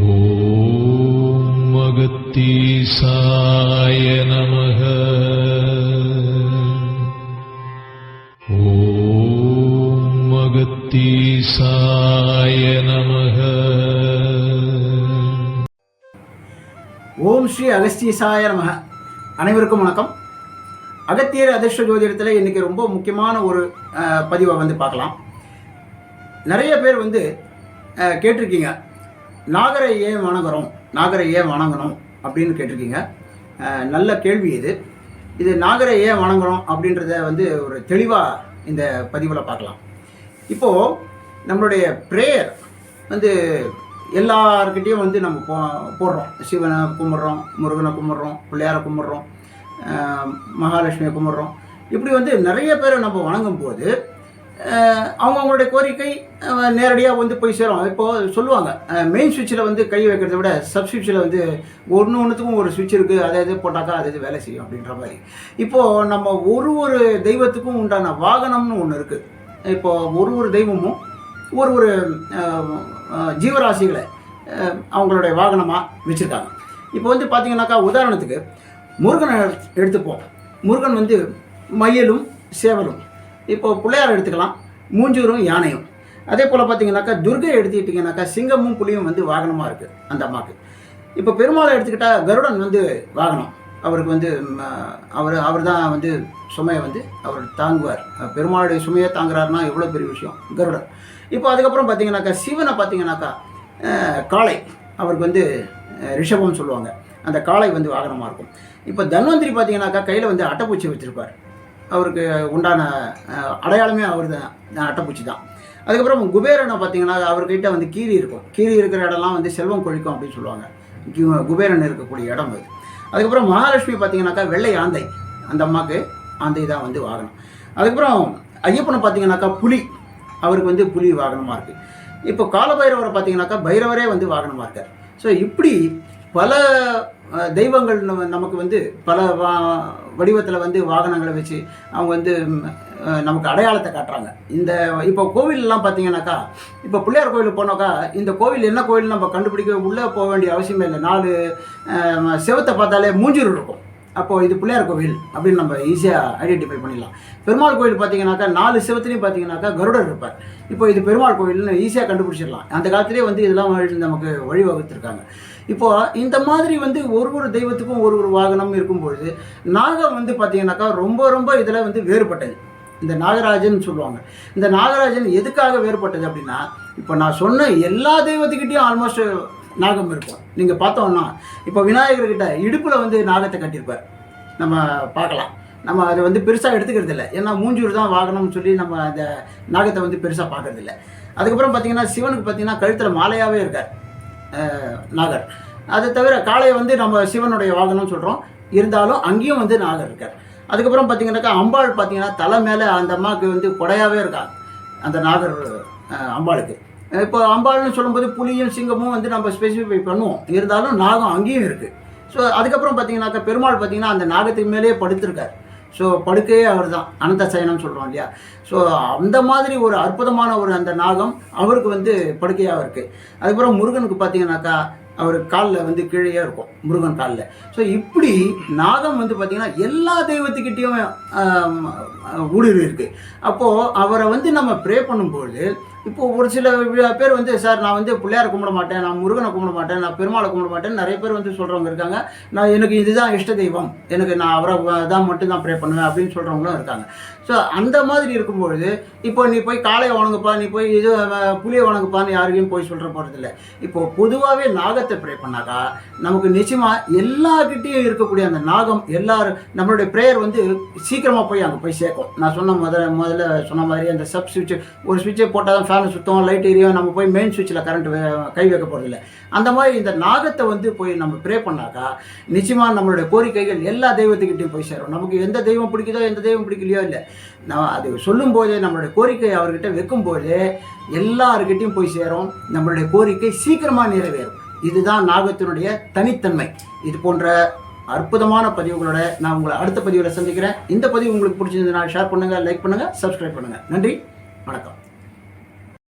ஓம் அகத்தீசாய நமக. ஓம் அகத்தீசாய நமக. ஓம் ஸ்ரீ அகஸ்தீசாய நமக. அனைவருக்கும் வணக்கம். அகத்தியர் அதிர்ஷ்ட ஜோதிடத்தில் இன்றைக்கி ரொம்ப முக்கியமான ஒரு பதிவை வந்து பார்க்கலாம். நிறைய பேர் வந்து கேட்டிருக்கீங்க. நாகரை ஏன் வணங்குறோம் நாகரை ஏன் வணங்கணும் அப்படின்னு கேட்டிருக்கீங்க. நல்ல கேள்வி இது. இது நாகரை ஏன் வணங்குறோம் அப்படின்றத வந்து ஒரு தெளிவாக இந்த பதிவில் பார்க்கலாம். இப்போது நம்மளுடைய ப்ரேயர் வந்து எல்லார்கிட்டேயும் வந்து நம்ம போ போடுறோம். சிவனை கும்பிட்றோம் முருகனை கும்பிட்றோம் பிள்ளையாரை கும்பிட்றோம் மகாலட்சுமியை கும்பிட்றோம். இப்படி வந்து நிறைய பேரை நம்ம வணங்கும் போது அவங்கவுங்களுடைய கோரிக்கை நேரடியாக வந்து போய் சேரும். இப்போது சொல்லுவாங்க. மெயின் சுவிட்சில் வந்து கை வைக்கிறத விட சப் சுவிட்சில் வந்து ஒன்று ஒன்றுத்துக்கும் ஒரு சுவிட்ச் இருக்குது அதை இது போட்டாக்கா அது இது வேலை செய்யும் அப்படின்ற மாதிரி. இப்போது நம்ம ஒரு ஒரு தெய்வத்துக்கும் உண்டான வாகனம்னு ஒன்று இருக்குது இப்போது ஒரு ஒரு தெய்வமும் ஒரு ஒரு ஜீவராசிகளை அவங்களுடைய வாகனமாக வச்சுருக்காங்க. இப்போ வந்து பார்த்தீங்கன்னாக்கா உதாரணத்துக்கு முருகனை எடுத்து- எடுத்துப்போம். முருகன் வந்து மயிலும் சேவலும். இப்போ பிள்ளையார் எடுத்துக்கலாம். மூஞ்சூரும் யானையும். அதே போல் பார்த்தீங்கன்னாக்கா துர்கை எடுத்துக்கிட்டிங்கனாக்கா சிங்கமும் புலியும் வந்து வாகனமாக இருக்குது அந்த அம்மாவுக்கு இப்போ பெருமாளை எடுத்துக்கிட்டால் கருடன் வந்து வாகனம். அவருக்கு வந்து அவர் அவர் தான் வந்து சுமையை வந்து அவர் தாங்குவார். பெருமாளுடைய சுமையை தாங்குறாருன்னா எவ்வளோ பெரிய விஷயம்? கருடன். இப்போ அதுக்கப்புறம் பார்த்தீங்கன்னாக்கா சிவனை பார்த்தீங்கன்னாக்கா காளை. அவருக்கு வந்து ரிஷபம்னு சொல்லுவாங்க. அந்த காளை வந்து வாகனமாக இருக்கும். இப்போ தன்வந்திரி பார்த்தீங்கன்னாக்கா கையில் வந்து அட்டைப்பூச்சி வச்சுருப்பார். அவருக்கு உண்டான அடையாளமே அவர் தான் அட்டைப்பூச்சி தான். அதுக்கப்புறம் குபேரனை பார்த்தீங்கன்னா அவர்கிட்ட வந்து கீரி இருக்கும். கீரி இருக்கிற இடம்லாம் வந்து செல்வம் கொழிக்கும் அப்படின்னு சொல்லுவாங்க. குபேரன் இருக்கக்கூடிய இடம் அது. அதுக்கப்புறம் மகாலட்சுமி பார்த்தீங்கன்னாக்கா வெள்ளை ஆந்தை. அந்த அம்மாவுக்கு ஆந்தை தான் வந்து வாகனம். அதுக்கப்புறம் ஐயப்பனை பார்த்தீங்கன்னாக்கா புலி. அவருக்கு வந்து புலி வாகனமாக இருக்குது இப்போ காலபைரவரை பார்த்தீங்கன்னாக்கா பைரவரே வந்து வாகனமாக இருக்கார். ஸோ இப்படி பல தெய்வங்கள் நம்ம- நமக்கு வந்து பல வடிவத்தில் வந்து வாகனங்களை வச்சு அவங்க வந்து நமக்கு அடையாளத்தை காட்டுறாங்க. இந்த இப்போ கோவிலெலாம் பார்த்தீங்கன்னாக்கா இப்போ பிள்ளையார் கோவிலுக்கு போனாக்கா இந்த கோவில் என்ன கோவில் நம்ம கண்டுபிடிக்க உள்ளே போக வேண்டிய அவசியமே இல்லை. நாலு செவத்தை பார்த்தாலே மூஞ்சூர் இருக்கும். அப்போது இது பிள்ளையார் கோவில் அப்படின்னு நம்ம ஈஸியாக ஐடென்டிஃபை பண்ணிடலாம். பெருமாள் கோவில் பார்த்தீங்கன்னாக்கா நாலு சிவத்துலையும் பார்த்தீங்கன்னாக்கா கருடர் இருப்பார். இப்போ இது பெருமாள் கோவில்னு ஈஸியாக கண்டுபிடிச்சிடலாம். அந்த காலத்திலே வந்து இதெல்லாம் வழி- நமக்கு வழிவகுத்திருக்காங்க. இப்போ இந்த மாதிரி வந்து ஒரு ஒரு தெய்வத்துக்கும் ஒரு ஒரு வாகனம் இருக்கும்பொழுது நாகம் வந்து பார்த்தீங்கன்னாக்கா ரொம்ப ரொம்ப இதில் வந்து வேறுபட்டது. இந்த நாகராஜன் சொல்லுவாங்க. இந்த நாகராஜன் எதுக்காக வேறுபட்டது அப்படின்னா இப்போ நான் சொன்ன எல்லா தெய்வத்துக்கிட்டையும் ஆல்மோஸ்ட் நாகம் இருக்கும். நீங்கள் பார்த்தோம்னா இப்போ விநாயகர்கிட்ட இடுப்பில் வந்து நாகத்தை கட்டியிருப்பார். நம்ம பார்க்கலாம். நம்ம அதை வந்து பெருசாக எடுத்துக்கிறது இல்லை. ஏன்னா மூஞ்சூர் தான் வாகனம்னு சொல்லி நம்ம அந்த நாகத்தை வந்து பெருசாக பார்க்கறதில்ல அதுக்கப்புறம் பார்த்தீங்கன்னா சிவனுக்கு பார்த்தீங்கன்னா கழுத்தில் மாலையாகவே இருக்கார். நாகர். அது தவிர காளையை வந்து நம்ம சிவனுடைய வாகனம்னு சொல்கிறோம் இருந்தாலும் அங்கேயும் வந்து நாகர் இருக்கார். அதுக்கப்புறம் பார்த்தீங்கன்னாக்கா அம்பாள் பார்த்தீங்கன்னா தலை மேலே அந்த அம்மாவுக்கு வந்து கொடையாகவே இருக்காங்க அந்த நாகர் அம்பாளுக்கு. இப்போ அம்பாள்னு சொல்லும்போது புலியும் சிங்கமும் வந்து நம்ம ஸ்பெசிஃபை பண்ணுவோம். இருந்தாலும் நாகம் அங்கேயும் இருக்குது ஸோ அதுக்கப்புறம் பார்த்தீங்கன்னாக்கா பெருமாள் பார்த்தீங்கன்னா அந்த நாகத்துக்கு மேலேயே படுத்திருக்கார். ஸோ படுக்கையே அவர் தான் அனந்த சயனம் சொல்கிறோம் இல்லையா? ஸோ அந்த மாதிரி ஒரு அற்புதமான ஒரு அந்த நாகம் அவருக்கு வந்து படுக்கையாக இருக்குது அதுக்கப்புறம் முருகனுக்கு பார்த்தீங்கன்னாக்கா அவர் காலில் வந்து கீழேயே இருக்கும் முருகன் காலில். ஸோ இப்படி நாகம் வந்து பார்த்திங்கன்னா எல்லா தெய்வத்துக்கிட்டேயும் ஊடுருவி இருக்குது அப்போது அவரை வந்து நம்ம ப்ரே பண்ணும்போது இப்போ ஒரு சில பேர் வந்து சார் நான் வந்து பிள்ளையார கும்பிட மாட்டேன். நான் முருகனை கும்பிட மாட்டேன். நான் பெருமாளை கும்பிட மாட்டேன். நிறைய பேர் வந்து சொல்கிறவங்க இருக்காங்க. நான் எனக்கு இதுதான் இஷ்ட தெய்வம். எனக்கு நான் அவரை தான் மட்டும் தான் ப்ரே பண்ணுவேன். அப்படின்னு சொல்கிறவங்களும் இருக்காங்க. ஸோ அந்த மாதிரி இருக்கும்பொழுது இப்போ நீ போய் காளையை வணங்குப்பா நீ போய் இது புளியை வணங்குப்பான்னு யாருக்கையும் போய் சொல்கிற போகிறதில்ல இப்போ பொதுவாகவே நாகத்தை ப்ரே பண்ணாக்கா நமக்கு நிச்சயமாக எல்லார்கிட்டேயும் இருக்கக்கூடிய அந்த நாகம் எல்லாரும் நம்மளுடைய ப்ரேயர் வந்து சீக்கிரமாக போய் அங்கே போய் சேர்க்கும். நான் சொன்ன முதல்ல முதல்ல சொன்ன மாதிரி அந்த சப் சுவிட்ச் ஒரு சுவிட்சை போட்டால் தான் ஃபேன் சுத்தம் லைட் எரியும் நம்ம போய் மெயின் சுவிட்சில் கரண்ட் கை வைக்க போகிறதில்ல அந்த மாதிரி இந்த நாகத்தை வந்து போய் நம்ம ப்ரே பண்ணாக்கா நிச்சயமாக நம்மளுடைய கோரிக்கைகள் எல்லா தெய்வத்துக்கிட்டையும் போய் சேரும். நமக்கு எந்த தெய்வம் பிடிக்குதோ எந்த தெய்வம் பிடிக்கலையோ இல்லை. நான் அது சொல்லும்போதே நம்மளுடைய கோரிக்கை அவர்கிட்ட வைக்கும்போது எல்லாருக்கிட்டையும் போய் சேரும். நம்மளுடைய கோரிக்கை சீக்கிரமாக நிறைவேறும். இதுதான் நாகத்தினுடைய தனித்தன்மை. இது போன்ற அற்புதமான பதிவுகளோட நான் உங்களை அடுத்த பதிவில் சந்திக்கிறேன். இந்த பதிவு உங்களுக்கு பிடிச்சிருந்ததுன்னா ஷேர் பண்ணுங்கள் லைக் பண்ணுங்கள் சப்ஸ்கிரைப் பண்ணுங்கள் நன்றி வணக்கம்.